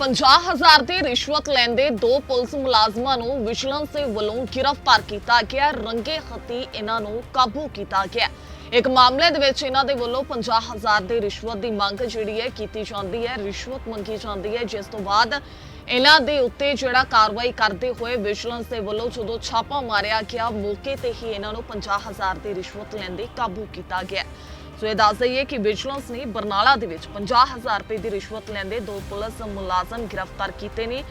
50000 ਦੀ ਰਿਸ਼ਵਤ ਲੈਂਦੇ ਦੋ ਪੁਲਿਸ ਮੁਲਾਜ਼ਮਾਂ ਨੂੰ ਵਿਜੀਲੈਂਸ ਦੇ ਵੱਲੋਂ ਗ੍ਰਿਫਤਾਰ ਕੀਤਾ ਗਿਆ। ਰੰਗੇ ਹੱਥੀ ਇਹਨਾਂ ਨੂੰ ਕਾਬੂ ਕੀਤਾ ਗਿਆ। ਇੱਕ ਮਾਮਲੇ ਦੇ ਵਿੱਚ ਇਹਨਾਂ ਦੇ ਵੱਲੋਂ 50000 ਦੀ ਰਿਸ਼ਵਤ ਦੀ ਮੰਗ ਜਿਹੜੀ ਹੈ ਕੀਤੀ ਜਾਂਦੀ ਹੈ, ਰਿਸ਼ਵਤ ਮੰਗੀ ਜਾਂਦੀ ਹੈ। ਜਿਸ ਤੋਂ ਬਾਅਦ ਇਹਨਾਂ ਦੇ ਉੱਤੇ ਜਿਹੜਾ ਕਾਰਵਾਈ ਕਰਦੇ ਹੋਏ ਵਿਜੀਲੈਂਸ ਦੇ ਵੱਲੋਂ ਜਦੋਂ ਛਾਪਾ ਮਾਰਿਆ ਗਿਆ, ਮੌਕੇ ਤੇ ਹੀ ਇਹਨਾਂ ਨੂੰ 50000 ਦੀ ਰਿਸ਼ਵਤ ਲੈਂਦੇ ਕਾਬੂ ਕੀਤਾ ਗਿਆ। ਸੋ ਇਹ ਦੱਸ ਦਈਏ ਕਿ ਵਿਜੀਲੈਂਸ ਨੇ ਬਰਨਾਲਾ ਦੇ ਵਿੱਚ 50000 ਰੁਪਏ ਦੀ ਰਿਸ਼ਵਤ ਲੈਂਦੇ ਦੋ ਪੁਲਿਸ ਮੁਲਾਜ਼ਮ ਗ੍ਰਿਫਤਾਰ ਕੀਤੇ ਨੇ।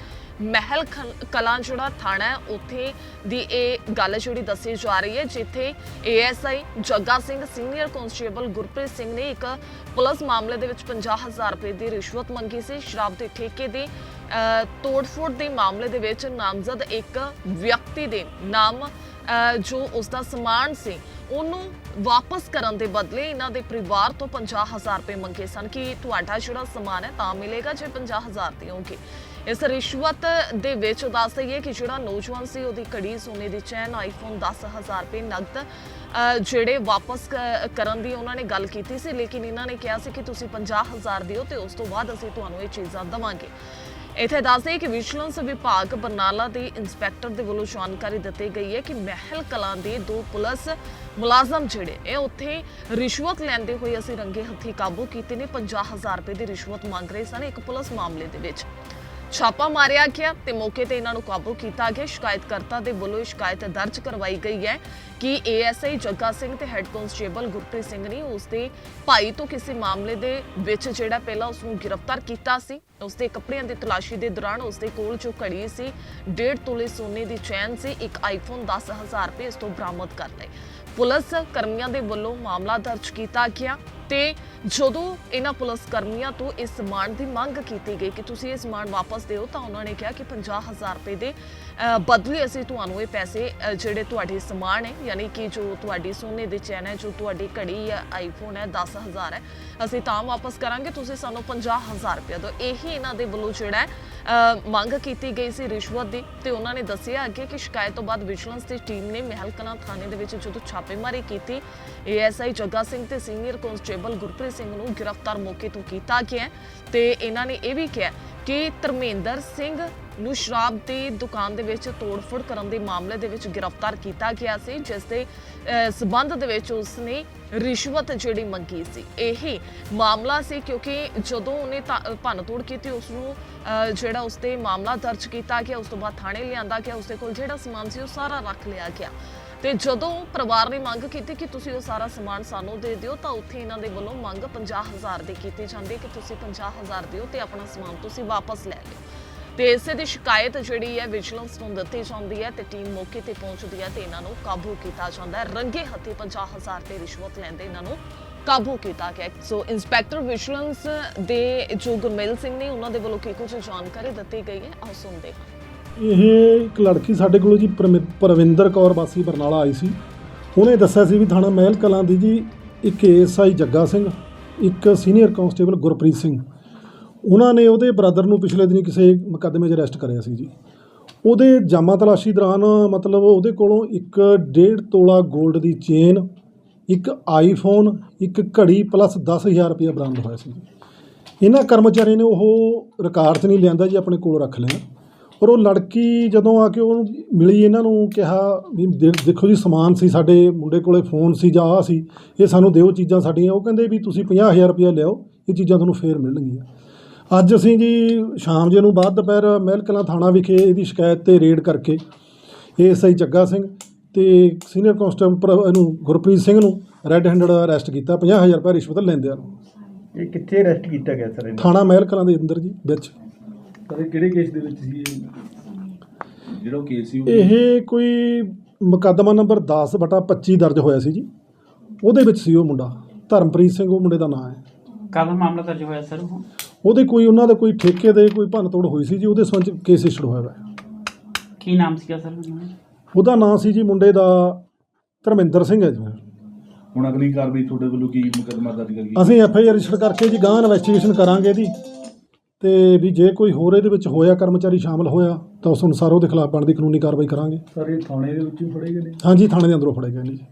ਮਹਿਲ ਖਲ- ਕਲਾਂ ਜਿਹੜਾ ਥਾਣਾ ਉੱਥੇ ਦੀ ਇਹ ਗੱਲ ਜਿਹੜੀ ਦੱਸੀ ਜਾ ਰਹੀ ਹੈ ਜਿੱਥੇ ASI Jagga Singh senior constable Gurpreet Singh ਨੇ ਇੱਕ ਪੁਲਿਸ ਮਾਮਲੇ ਦੇ ਵਿੱਚ 50000 ਰੁਪਏ ਦੀ ਰਿਸ਼ਵਤ ਮੰਗੀ ਸੀ। ਸ਼ਰਾਬ ਦੇ ਠੇਕੇ ਦੀ ਅ, ਤੋੜ-ਫੋੜ ਦੇ ਮਾਮਲੇ ਦੇ ਵਿੱਚ ਨਾਮਜ਼ਦ ਇੱਕ ਵਿਅਕਤੀ ਦੇ ਨਾਮ ਜੋ ਉਸ ਦਾ ਸਮਾਨ ਸੀ। ਉਹਨੂੰ ਵਾਪਸ ਕਰਨ ਦੇ ਬਦਲੇ ਇਹਨਾਂ ਦੇ ਪਰਿਵਾਰ ਤੋਂ 50000 ਰੁਪਏ ਮੰਗੇ ਸਨ ਕਿ ਤੁਹਾਡਾ ਜਿਹੜਾ ਸਮਾਨ ਹੈ ਤਾਂ ਮਿਲੇਗਾ, ਜੇ 50000 ਦਿਓਗੇ ਇਸ ਰਿਸ਼ਵਤ ਦੇ ਵਿੱਚ ਦੱਸ ਦਈਏ ਕਿ ਜਿਹੜਾ ਨੌਜਵਾਨ ਸੀ, ਉਹਦੀ ਕੜੀ ਸੋਨੇ ਦੀ ਚੈਨ ਆਈਫੋਨ 10000 ਰੁਪਏ ਨਗਦ ਜਿਹੜੇ ਵਾਪਸ ਕਰਨ ਦੀ ਉਹਨਾਂ ਨੇ ਗੱਲ ਕੀਤੀ ਸੀ, ਲੇਕਿਨ ਇਹਨਾਂ ਨੇ ਕਿਹਾ ਸੀ ਕਿ ਤੁਸੀਂ 50000 ਦਿਓ ਤੇ ਉਸ ਤੋਂ ਬਾਅਦ ਅਸੀਂ ਤੁਹਾਨੂੰ ਇਹ ਚੀਜ਼ਾਂ ਦਵਾਂਗੇ। ਇੱਥੇ ਦੱਸਦੇ ਕਿ ਵਿਜੀਲੈਂਸ ਵਿਭਾਗ ਬਰਨਾਲਾ ਦੇ ਇੰਸਪੈਕਟਰ ਦੇ ਵੱਲੋਂ ਜਾਣਕਾਰੀ ਦਿੱਤੀ ਗਈ ਹੈ ਕਿ ਮਹਿਲ ਕਲਾਂ ਦੇ ਦੋ ਪੁਲਿਸ ਮੁਲਾਜ਼ਮ ਜਿਹੜੇ, ਇਹ ਉੱਥੇ ਰਿਸ਼ਵਤ ਲੈਂਦੇ ਹੋਏ ਅਸੀਂ ਰੰਗੇ ਹੱਥੀ ਕਾਬੂ ਕੀਤੇ ਨੇ। 50000 ਰੁਪਏ ਦੀ ਰਿਸ਼ਵਤ ਮੰਗ ਰਹੇ ਸਨ ਇੱਕ ਪੁਲਿਸ ਮਾਮਲੇ ਦੇ ਵਿੱਚ। ਛਾਪਾ ਮਾਰਿਆ ਗਿਆ ਤੇ ਮੌਕੇ ਤੇ ਇਹਨਾਂ ਨੂੰ ਕਾਬੂ ਕੀਤਾ ਗਿਆ। ਸ਼ਿਕਾਇਤਕਰਤਾ ਦੇ ਵੱਲੋਂ ਸ਼ਿਕਾਇਤ ਦਰਜ ਕਰਵਾਈ ਗਈ ਹੈ ਕਿ ਏਐਸਆਈ ਜੱਗਾ ਸਿੰਘ ਤੇ ਹੈੱਡ ਕਾਂਸਟੇਬਲ ਗੁਰਪ੍ਰੀਤ ਸਿੰਘ ਨੇ ਉਸ ਦੇ ਭਾਈ ਤੋਂ ਕਿਸੇ ਮਾਮਲੇ ਦੇ ਵਿੱਚ ਜਿਹੜਾ ਪਹਿਲਾਂ ਉਸ ਨੂੰ ਗ੍ਰਿਫਤਾਰ ਕੀਤਾ ਸੀ, ਉਸ ਦੇ ਕੱਪੜਿਆਂ ਦੀ ਤਲਾਸ਼ੀ ਦੇ ਦੌਰਾਨ ਉਸ ਦੇ ਕੋਲ ਜੋ ਘੜੀ ਸੀ 1.5 ਤੋਲੇ ਸੋਨੇ ਦੀ ਚੈਨ ਸੀ, ਇੱਕ ਆਈਫੋਨ 10000 ਰੁਪਏ ਇਸ ਤੋਂ ਬਰਾਮਦ ਕਰ ਲਏ। ਪੁਲਿਸ ਕਰਮੀਆਂ ਦੇ ਵੱਲੋਂ ਮਾਮਲਾ ਦਰਜ ਕੀਤਾ ਗਿਆ ਤੇ ਜਦੋਂ ਇਹਨਾਂ ਪੁਲਿਸ ਕਰਮੀਆਂ ਤੋਂ ਇਸ ਸਮਾਨ ਦੀ ਮੰਗ ਕੀਤੀ ਗਈ ਕਿ ਤੁਸੀਂ ਇਹ ਸਮਾਨ ਵਾਪਸ ਦਿਓ, ਤਾਂ ਉਹਨਾਂ ਨੇ ਕਿਹਾ ਕਿ 50000 ਰੁਪਏ ਦੇ ਬਦਲੇ ਅਸੀਂ ਤੁਹਾਨੂੰ ਇਹ ਪੈਸੇ ਜਿਹੜੇ ਤੁਹਾਡੇ ਸਮਾਨ ਹੈ, ਯਾਨੀ ਕਿ ਜੋ ਤੁਹਾਡੀ ਸੋਨੇ ਦੇ ਚੈਨ ਹੈ, ਜੋ ਤੁਹਾਡੀ ਘੜੀ ਹੈ ਆਈਫੋਨ ਹੈ 10000 ਹੈ, ਅਸੀਂ ਤਾਂ ਵਾਪਸ ਕਰਾਂਗੇ, ਤੁਸੀਂ ਸਾਨੂੰ 50000 ਰੁਪਏ ਦਿਓ। ਇਹੀ ਇਹਨਾਂ ਦੇ ਵੱਲੋਂ ਜਿਹੜਾ ਮੰਗ ਕੀਤੀ ਗਈ ਸੀ ਰਿਸ਼ਵਤ ਦੀ, ਤੇ ਉਹਨਾਂ ਨੇ ਦੱਸਿਆ ਅੱਗੇ ਕਿ ਸ਼ਿਕਾਇਤ ਤੋਂ ਬਾਅਦ ਵਿਜੀਲੈਂਸ ਦੀ ਟੀਮ ਨੇ ਮਹਿਲ ਕਲਾਂ ਥਾਣੇ ਦੇ ਵਿੱਚ ਜਦੋਂ ਛਾਪੇਮਾਰੀ ਕੀਤੀ, ਏਐਸਆਈ ਜੱਗਾ ਸਿੰਘ ਤੇ ਸੀਨੀਅਰ ਕਾਂਸਟੇਬਲ ਗੁਰਪ੍ਰੀਤ ਸਿੰਘ ਨੂੰ ਗ੍ਰਿਫਤਾਰ ਮੌਕੇ ਤੋਂ ਕੀਤਾ ਗਿਆ ਤੇ ਇਹਨਾਂ ਨੇ ਇਹ ਵੀ ਕਿਹਾ ਕਿ ਧਰਮੇਂਦਰ ਸਿੰਘ ਨੂੰ ਸ਼ਰਾਬ ਦੀ ਦੁਕਾਨ ਦੇ ਵਿੱਚ ਤੋੜਫੋੜ ਕਰਨ ਦੇ ਮਾਮਲੇ ਦੇ ਵਿੱਚ ਗ੍ਰਿਫਤਾਰ ਕੀਤਾ ਗਿਆ ਸੀ ਜਿਸ ਦੇ ਸਬੰਧ ਦੇ ਵਿੱਚ ਉਸਨੇ ਰਿਸ਼ਵਤ ਜਿਹੜੀ ਮੰਗੀ ਸੀ। ਇਹੀ ਮਾਮਲਾ ਸੀ ਕਿਉਂਕਿ ਜਦੋਂ ਉਹਨੇ ਭੰਨ ਤੋੜ ਕੀਤੀ ਉਸ ਨੂੰ ਅਹ, ਜਿਹੜਾ ਉਸ ਤੇ ਮਾਮਲਾ ਦਰਜ ਕੀਤਾ ਗਿਆ ਉਸ ਤੋਂ ਬਾਅਦ ਥਾਣੇ ਲਿਆਂਦਾ ਗਿਆ ਉਸ ਦੇ ਕੋਲ ਜਿਹੜਾ ਸਮਾਨ ਸੀ ਉਹ ਸਾਰਾ ਰੱਖ ਲਿਆ ਗਿਆ। ਤੇ ਜਦੋਂ ਪਰਿਵਾਰ ਨੇ ਮੰਗ ਕੀਤੀ ਕਿ ਤੁਸੀਂ ਉਹ ਸਾਰਾ ਸਮਾਨ ਸਾਨੂੰ ਦੇ ਦਿਓ, ਤਾਂ ਉੱਥੇ ਇਹਨਾਂ ਦੇ ਵੱਲੋਂ ਮੰਗ 50000 ਦੀ ਕੀਤੀ ਜਾਂਦੀ ਹੈ ਕਿ ਤੁਸੀਂ 50000 ਦਿਓ ਤੇ ਆਪਣਾ ਸਮਾਨ ਤੁਸੀਂ ਵਾਪਸ ਲੈ ਲਿਓ। ਤੇ ਇਸੇ ਦੀ ਸ਼ਿਕਾਇਤ ਜਿਹੜੀ ਹੈ, ਵਿਜੀਲੈਂਸ ਨੂੰ ਦਿੱਤੀ ਜਾਂਦੀ ਹੈ ਤੇ ਟੀਮ ਮੌਕੇ ਤੇ ਪਹੁੰਚਦੀ ਹੈ ਤੇ ਇਹਨਾਂ ਨੂੰ ਕਾਬੂ ਕੀਤਾ ਜਾਂਦਾ ਹੈ। ਰੰਗੇ ਹੱਥੀ 50000 ਤੇ ਰਿਸ਼ਵਤ ਲੈਂਦੇ ਇਹਨਾਂ ਨੂੰ ਕਾਬੂ ਕੀਤਾ ਗਿਆ ਸੋ ਇੰਸਪੈਕਟਰ ਵਿਜੀਲੈਂਸ ਦੇ ਜੋ ਗੁਰਮੇਲ ਸਿੰਘ ਨੇ ਉਹਨਾਂ ਦੇ ਵੱਲੋਂ ਕੀ ਕੁਝ ਜਾਣਕਾਰੀ ਦਿੱਤੀ ਗਈ ਹੈ, ਆਓ ਸੁਣਦੇ ਹਾਂ। ਇਹ ਇੱਕ ਲੜਕੀ ਸਾਡੇ ਕੋਲ ਜੀ ਪਰਮਿ- ਪਰਵਿੰਦਰ ਕੌਰ ਵਾਸੀ ਬਰਨਾਲਾ ਆਈ ਸੀ। ਉਹਨੇ ਦੱਸਿਆ ਸੀ ਵੀ ਥਾਣਾ ਮਹਿਲ ਕਲਾਂ ਦੀ ਜੀ ਇੱਕ ਏਐਸਆਈ ਜੱਗਾ ਸਿੰਘ, ਇੱਕ ਸੀਨੀਅਰ ਕਾਂਸਟੇਬਲ ਗੁਰਪ੍ਰੀਤ ਸਿੰਘ। ਉਹਨਾਂ ਨੇ ਉਹਦੇ ਬ੍ਰਦਰ ਨੂੰ ਪਿਛਲੇ ਦਿਨੀ ਕਿਸੇ ਮੁਕੱਦਮੇ 'ਚ ਅਰੈਸਟ ਕਰਿਆ ਸੀ ਜੀ। ਉਹਦੇ ਜਾਮਾ ਤਲਾਸ਼ੀ ਦੌਰਾਨ ਮਤਲਬ ਉਹਦੇ ਕੋਲੋਂ ਇੱਕ ਡੇਢ ਤੋਲਾ 골ਡ ਦੀ ਚੇਨ, ਇੱਕ ਆਈਫੋਨ, ਇੱਕ ਘੜੀ ਪਲੱਸ 10000 ਰੁਪਏ ਬਰਾਮਦ ਹੋਇਆ ਸੀ ਜੀ। ਇਹਨਾਂ ਕਰਮਚਾਰੀਆਂ ਨੇ ਉਹ ਰਿਕਾਰਡ 'ਚ ਨਹੀਂ ਲਿਆਂਦਾ ਜੀ, ਆਪਣੇ ਕੋਲ ਰੱਖ ਲਿਆ। ਔਰ ਉਹ ਲੜਕੀ ਜਦੋਂ ਆ ਕੇ ਉਹਨੂੰ ਮਿਲੀ ਇਹਨਾਂ ਨੂੰ ਕਿਹਾ ਵੀ ਦੇ- ਦੇਖੋ ਜੀ ਸਮਾਨ ਸੀ ਸਾਡੇ ਮੁੰਡੇ ਕੋਲੇ ਫੋਨ ਸੀ ਜਾਂ ਆ ਸੀ ਇਹ ਸਾਨੂੰ ਦਿਓ ਚੀਜ਼ਾਂ ਸਾਡੀਆਂ। ਉਹ ਕਹਿੰਦੇ ਵੀ ਤੁਸੀਂ 50000 ਰੁਪਇਆ ਲਿਆਓ ਇਹ ਚੀਜ਼ਾਂ ਤੁਹਾਨੂੰ ਫੇਰ ਮਿਲਣਗੀਆਂ। ਅੱਜ ਅਸੀਂ ਜੀ ਸ਼ਾਮ ਜੇ ਨੂੰ ਬਾਅਦ ਦੁਪਹਿਰ ਮਹਿਲ ਕਲਾਂ ਥਾਣਾ ਵਿਖੇ ਇਹਦੀ ਸ਼ਿਕਾਇਤ ਤੇ ਰੇਡ ਕਰਕੇ ਏਐਸਆਈ ਜੱਗਾ ਸਿੰਘ ਤੇ ਸੀਨੀਅਰ ਕਾਂਸਟੇਬਲ ਇਹਨੂੰ ਗੁਰਪ੍ਰੀਤ ਸਿੰਘ ਨੂੰ ਰੈੱਡ ਹੈਂਡਡ ਅਰੈਸਟ ਕੀਤਾ 50000 ਰੁਪਏ ਰਿਸ਼ਵਤ ਲੈਂਦਿਆਂ ਨੂੰ। ਇਹ ਕਿੱਥੇ ਅਰੈਸਟ ਕੀਤਾ ਗਿਆ ਸਰ ਇਹਨਾਂ? ਥਾਣਾ ਮਹਿਲ ਕਲਾਂ ਦੇ ਅੰਦਰ ਜੀ ਵਿੱਚ। ਸਰ ਇਹ ਕਿਹੜੇ ਕੇਸ ਦੇ ਵਿੱਚ ਸੀ ਇਹ? ਜਿਹੜਾ ਉਹ ਕੇਸ ਸੀ ਉਹ ਇਹ ਕੋਈ ਮੁਕੱਦਮਾ ਨੰਬਰ 10 ਬਟਾ 25 ਦਰਜ ਹੋਇਆ ਸੀ ਜੀ। ਉਹਦੇ ਵਿੱਚ ਸੀ ਉਹ ਮੁੰਡਾ। ਧਰਮਪ੍ਰੀਤ ਸਿੰਘ ਉਹ ਮੁੰਡੇ ਦਾ ਨਾਮ ਹੈ। ਕਦੋਂ ਮਾਮਲਾ ਦਰਜ ਹੋਇਆ ਸਰ ਉਹ? ਉਹਦੇ ਕੋਈ ਉਹਨਾਂ ਦਾ ਕੋਈ ਠੇਕੇ ਦੇ ਕੋਈ ਭੰਨ ਤੋੜ ਹੋਈ ਸੀ ਜੀ ਉਹਦੇ ਸੰਬੰਧ ਕੇਸ ਇਸ਼ੂ ਹੋਇਆ ਹੈ ਕੀ ਨਾਮ ਸੀਗਾ ਸਰ? ਉਹਦਾ? ਨਾਮ ਸੀ ਜੀ ਮੁੰਡੇ ਦਾ ਧਰਮਿੰਦਰ ਸਿੰਘ ਹੈ ਜੀ। ਹੁਣ ਅਗਲੀ ਕਾਰਵਾਈ ਤੁਹਾਡੇ ਵੱਲੋਂ ਕੀ ਮੁਕੱਦਮਾ ਦਰਜ ਕਰੀਏ? ਅਸੀਂ ਐਫ ਆਈ ਆਰ ਰਜਿਸਟਰ ਕਰਕੇ ਜੀ ਗਾਂ ਇਨਵੈਸਟੀਗੇਸ਼ਨ ਕਰਾਂਗੇ ਇਹਦੀ ਤੇ ਵੀ ਜੇ ਕੋਈ ਹੋਰ ਇਹਦੇ ਵਿੱਚ ਹੋਇਆ ਕਰਮਚਾਰੀ ਸ਼ਾਮਲ ਹੋਇਆ ਤਾਂ ਉਸ ਅਨੁਸਾਰ ਉਹਦੇ ਖਿਲਾਫ ਬਣਦੀ ਕਾਨੂੰਨੀ ਕਾਰਵਾਈ ਕਰਾਂਗੇ। ਸਰ ਇਹ ਥਾਣੇ ਦੇ ਵਿੱਚ ਹੀ ਫੜੇ ਗਏ ਨੇ? ਹਾਂਜੀ ਥਾਣੇ ਦੇ ਅੰਦਰੋਂ ਫੜੇ ਗਏ ਨੇ ਜੀ।